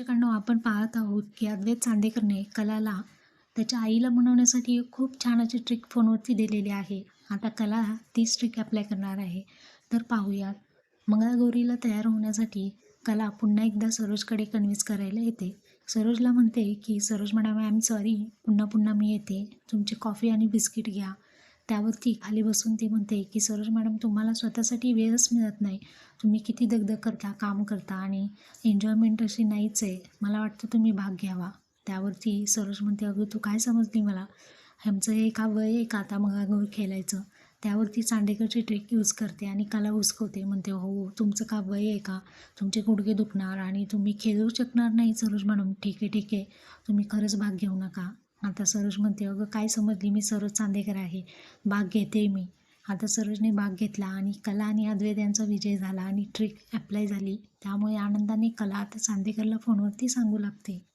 प्रेक्षकांनो आपण पाहत आहोत की अद्वैत चांदेकरने कलाला त्याच्या आईला बनवण्यासाठी एक खूप छान अशी ट्रिक फोनवरती दिलेली आहे. आता कला तीच ट्रिक अप्लाय करणार आहे. तर पाहूयात. मंगळागौरीला तयार होण्यासाठी कला पुन्हा एकदा सरोजकडे कन्व्हिन्स करायला येते. सरोजला म्हणते की Saroj madam I am sorry पुन्हा पुन्हा मी येते. तुमची कॉफी आणि बिस्किट घ्या. त्यावरती खाली बसून ती म्हणते की सरोज मॅडम तुम्हाला स्वतःसाठी वेळच मिळत नाही. तुम्ही किती दगदग करता काम करता आणि एन्जॉयमेंट अशी नाहीच आहे. मला वाटतं तुम्ही भाग घ्यावा. त्यावरती सरोज म्हणते अगं तू काय समजली मला? आमचं हे का वय आहे का आता मंगळागौर खेळायचं. त्यावरती चांडेकरची ट्रिक यूज करते आणि कला हुसकवते. म्हणते हो तुमचं का वय आहे का? तुमचे गुडघे दुखणार आणि तुम्ही खेळू शकणार नाही सरोज मॅडम. ठीक आहे ठीक आहे. तुम्ही खरंच भाग घेऊ नका. आता सरोज म्हणते अगं काय समजली मी? सरोज चांदेकर आहे. भाग घेते मी. आता सरोजने भाग घेतला आणि कला आणि अद्वैत यांचा विजय झाला आणि ट्रिक ॲप्लाय झाली. त्यामुळे आनंदाने कला आता चांदेकरला फोनवरती सांगू लागते.